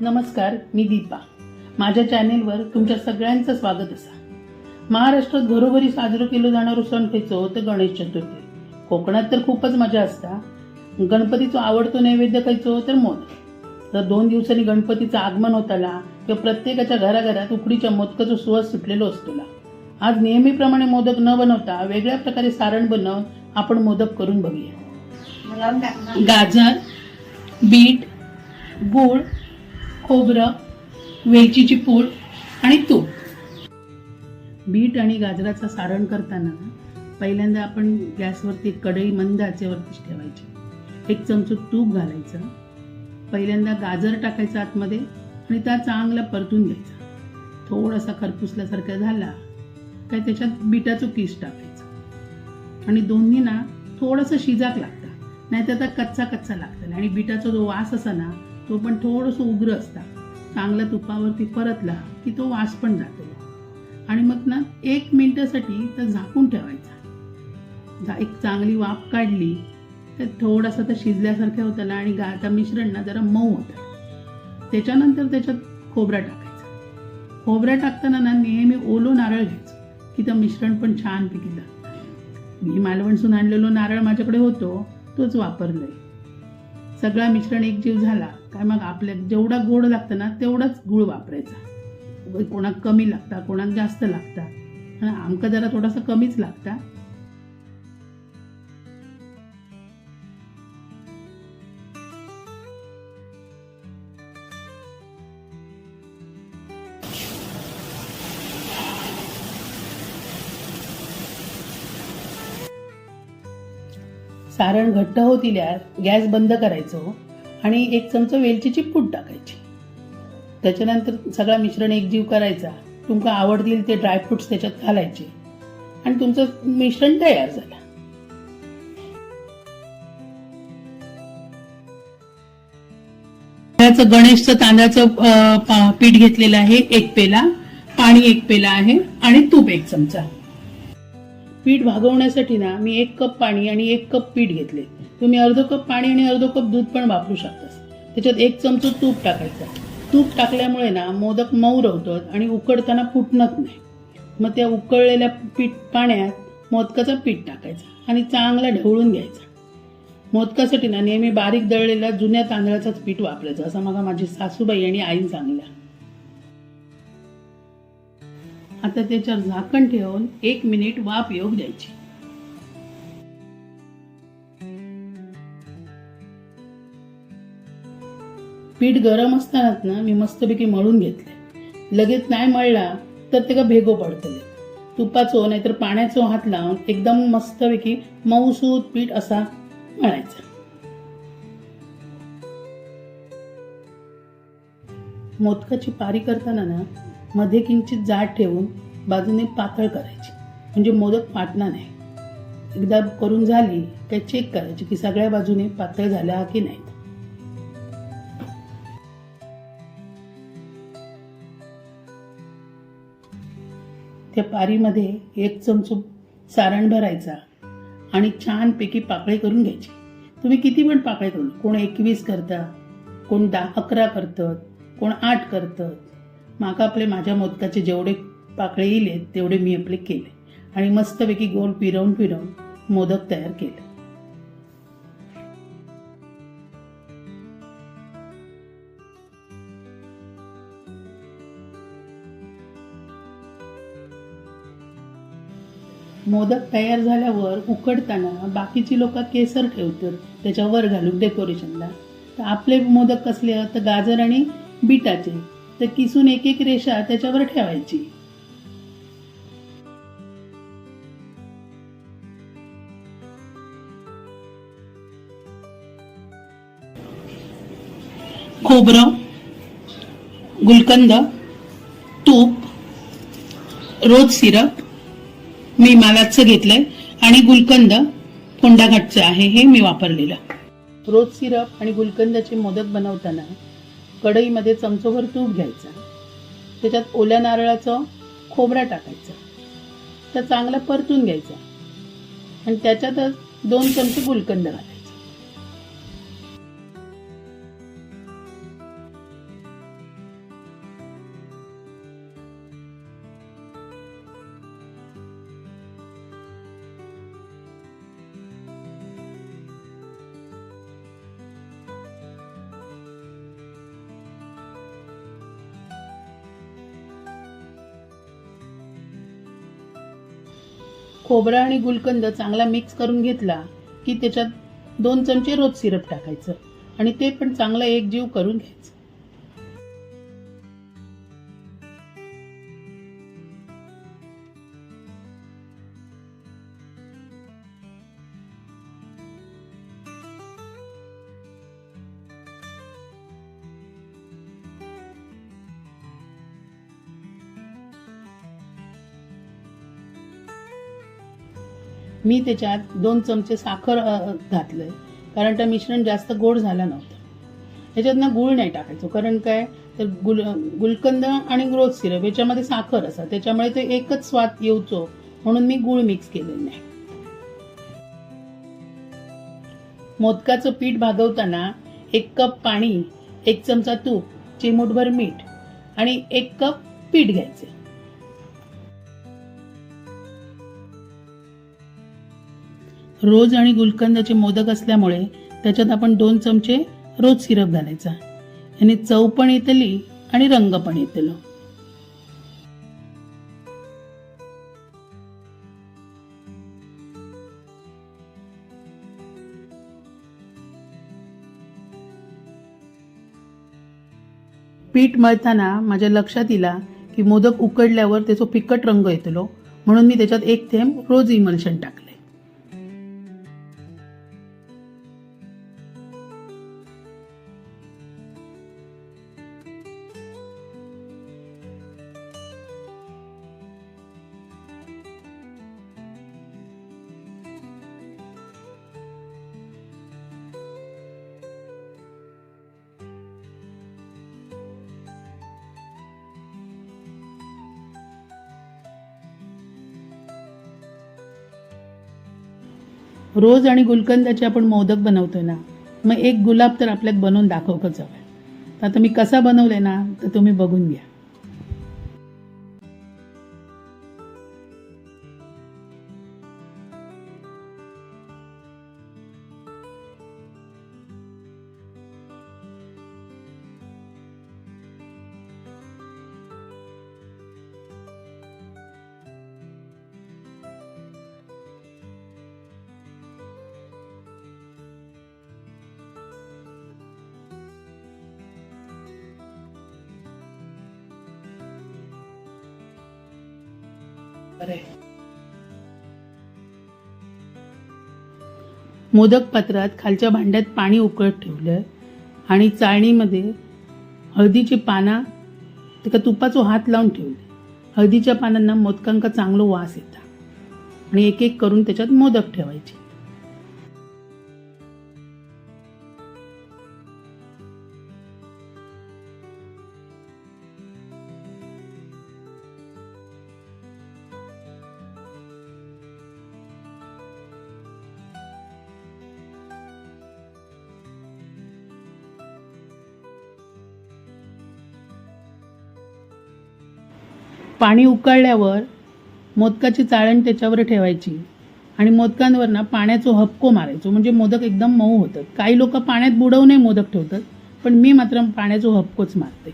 नमस्कार मी दीपा. माझ्या चॅनेलवर तुमच्या सगळ्यांचं स्वागत असा. महाराष्ट्रात घरोघरी साजरो केलो जाणारो सण खयचो तर गणेश चतुर्थी. कोकणात तर खूपच मजा असता. गणपतीचो आवडतो नैवेद्य खायचो तर मोदक. तर दोन दिवसांनी गणपतीचं आगमन होताला किंवा प्रत्येकाच्या घराघरात उकडीच्या मोदकाचा सुवास सुटलेलो असतोला. आज नेहमीप्रमाणे मोदक न बनवता वेगळ्या प्रकारे सारण बनवून आपण मोदक करून बघूया. गाजर बीट गूळ खोबरं वेलचीची पूड आणि तूप. बीट आणि गाजराचं सारण करताना पहिल्यांदा आपण गॅसवरती कढई मंद आचेवरतीच ठेवायची. एक चमचो तूप घालायचं. पहिल्यांदा गाजर टाकायचं आतमध्ये आणि त्या चांगला परतून द्यायचा थोडासा खरपुसल्यासारखा झाला काय त्याच्यात बिटाचं पीस टाकायचं. आणि दोन्ही ना थोडंसं शिजाक लागतं. नाही तर कच्चा कच्चा लागतं आणि बिटाचा जो वास असा ना तो पण थोडंसं उग्र असता. चांगला तुपावरती परतला की तो वास पण जातो. आणि मग ना एक मिनटासाठी तर झाकून ठेवायचा. जा- एक चांगली वाफ काढली तर थोडासा तर शिजल्यासारखं होतं ना आणि गाता मिश्रण ना जरा मऊ होतं. त्याच्यानंतर त्याच्यात खोबरा टाकायचा. खोबरा टाकताना ना नेहमी ओलो नारळ घ्यायचं की तर मिश्रण पण छान पिकलं मी मालवणसून आणलेलो नारळ माझ्याकडे होतो तोच वापरलोय. सगळा मिश्रण एकजीव झाला. काय मग आपल्या जेवढा गोड लागतं ना तेवढाच गुळ वापरायचा. कोणाक कमी लागता कोणाक जास्त लागता. आणि आमका जरा थोडासा कमीच लागता. सारण घट्ट होत गॅस बंद करायचो. आणि एक चमचा वेलचीची पूड टाकायची. त्याच्यानंतर सगळा मिश्रण एकजीव करायचा. तुमका आवडतील ते ड्रायफ्रुट्स त्याच्यात घालायचे. आणि तुमचं मिश्रण तयार झालं. तांदळाचं गणेशचं तांदळाचं पीठ घेतलेलं आहे एक पेला पाणी एक पेला आहे आणि तूप एक चमचा. पीठ भागवण्यासाठी ना मी एक कप पाणी आणि एक कप पीठ घेतले. तुम्ही अर्ध कप पाणी आणि अर्ध कप दूध पण वापरू शकतास त्याच्यात एक चमचा तूप टाकायचा. तूप टाकल्यामुळे ना मोदक मऊ रवतात आणि उकडताना फुटणत नाही. मग त्या उकळलेल्या पीठ पाण्यात मोदकाचं पीठ टाकायचं आणि चांगला ढवळून घ्यायचा. मोदकासाठी ना नेहमी बारीक दळलेल्या जुन्या तांदळाचंच पीठ वापरायचं. असं मला माझी सासूबाई आणि आईन सांगल्या. आता त्याच्यावर झाकण ठेवून एक मिनिट वाफ योग द्यायची. पीठ गरम असतानाच ना मी मस्तपैकी मळून घेतले. लगेच नाही मळला तर ते का भेगो पडतले. तुपाचो नाहीतर पाण्याचो हात लावून एकदम मस्तपैकी मऊसूत पीठ असा मळायचा. मोदकाची पारी करताना ना मध्ये किंचित जाड ठेवून बाजूने पातळ करायची. म्हणजे मोदक फाटणार नाही. एकदा करून झाली काय चेक करायची की सगळ्या बाजूने पातळ झाल्या की नाहीत त्या पारीमध्ये एक चमचो सारण भरायचा आणि छानपैकी पाकळी करून घ्यायची. तुम्ही किती पण पाकळी करून कोण एकवीस करता कोण दहा अकरा करतात कोण आठ करतात. माका आपले माझ्या मोदकाचे जेवढे पाकळे येले तेवढे मी आपले केले. आणि मस्तपैकी गोल फिरवून फिरवून मोदक तयार केले. मोदक तयार झाल्यावर उकडताना बाकीची लोक केसर ठेवतात त्याच्यावर घालून डेकोरेशनला तर आपले मोदक कसले? तर गाजर आणि बीटाचे. तर किसून एक एक रेषा त्याच्यावर ठेवायची. खोबरं गुलकंद तूप रोज सिरप मी मालाचं घेतलंय आणि गुलकंद फोंडाघाटचं आहे हे मी वापरलेलं. रोज सिरप आणि गुलकंदाचे मोदक बनवताना कढईमध्ये चमचोभर तूप घ्यायचा. त्याच्यात ओल्या नारळाचं खोबरा टाकायचा. तर चांगला परतून घ्यायचा. आणि त्याच्यातच दोन चमचे गुलकंद घालायचे. खोबरा आणि गुलकंद चांगला मिक्स करून घेतला की त्याच्यात दोन चमचे रोज सिरप टाकायचं. आणि ते पण चांगलं एकजीव करून घ्यायचं. मी त्याच्यात दोन चमचे साखर घातलं घातलंय. कारण ते मिश्रण जास्त गोड झालं नव्हतं. ह्याच्यात ना गुळ नाही टाकायचो. कारण काय? तर गुल गुलकंद आणि ग्रोथ सिरप याच्यामध्ये साखर असा त्याच्यामुळे ते एकच स्वाद येऊचो म्हणून मी गुळ मिक्स केलेलं नाही. मोदकाचं पीठ भागवताना एक कप पाणी एक चमचा तूप चिमूटभर मीठ आणि एक कप पीठ घ्यायचे. रोज आणि गुलकंदाचे मोदक असल्यामुळे त्याच्यात आपण दोन चमचे रोज सिरप घालायचा. याने चव पण येतली आणि रंग पण येतलो. पीठ मळताना माझ्या लक्षात इला की मोदक उकडल्यावर त्याचा फिकट रंग येतलो म्हणून मी त्याच्यात एक थेंब रोज इमल्शन टाकले रोज आणि गुलकंदाचे आपण मोदक बनवतो ना मग एक गुलाब तर आपल्यात बनवून दाखव कसं. तर आता मी कसा बनवले ना तर तुम्ही बघून घ्या. बरं मोदक पात्रात खालच्या भांड्यात पाणी उकळत ठेवलं आणि चाळणीमध्ये हळदीची पाना त्याका तुपाचो हात लावून ठेवले. हळदीच्या पानांना मोदकांका चांगलो वास येता. आणि एक एक करून त्याच्यात मोदक ठेवायचे. पाणी उकळल्यावर मोदकाची चाळण त्याच्यावर ठेवायची आणि मोदकांवर ना पाण्याचं हपको मारायचो. म्हणजे मोदक एकदम मऊ होतात. काही लोक पाण्यात बुडवूनही मोदक ठेवतात पण मी मात्र पाण्याचो हपकोच मारते.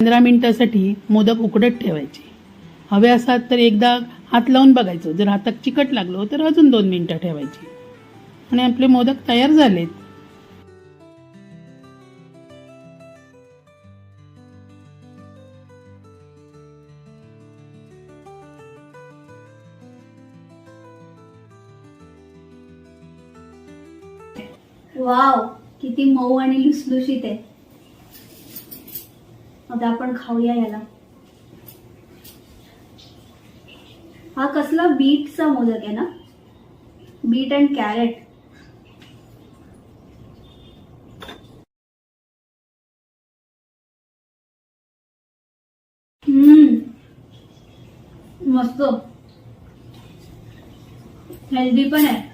पंधरा मिनिटासाठी मोदक उकडत ठेवायचे. हवे असतात तर एकदा हात लावून बघायचं. जर हातात चिकट लागलो तर अजून दोन मिनिटं ठेवायची. आणि आपले मोदक तयार झालेत. वाव किती मऊ आणि लुसलुशीत आहे. आता आपण खाऊया याला. हा कसला बीटचा मोदक आहे ना? Beet and carrot. हम्म मस्त. हेल्दी पण आहे.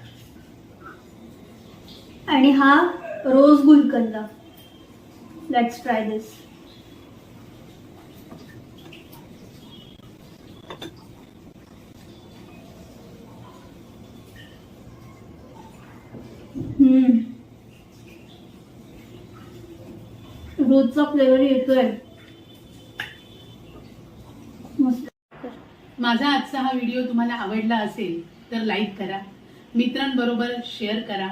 आणि हा rose gulkand. Let's try this रोजचा फ्लेवर येतोय. माझा आजचा हा व्हिडिओ तुम्हाला आवडला असेल तर लाईक करा. मित्रांबरोबर शेअर करा.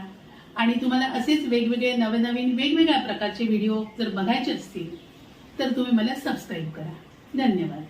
आणि तुम्हाला असेच वेगवेगळे नवनवीन वेगवेगळ्या प्रकारचे व्हिडिओ जर बघायचे असतील तर तुम्ही मला सबस्क्राईब करा. धन्यवाद.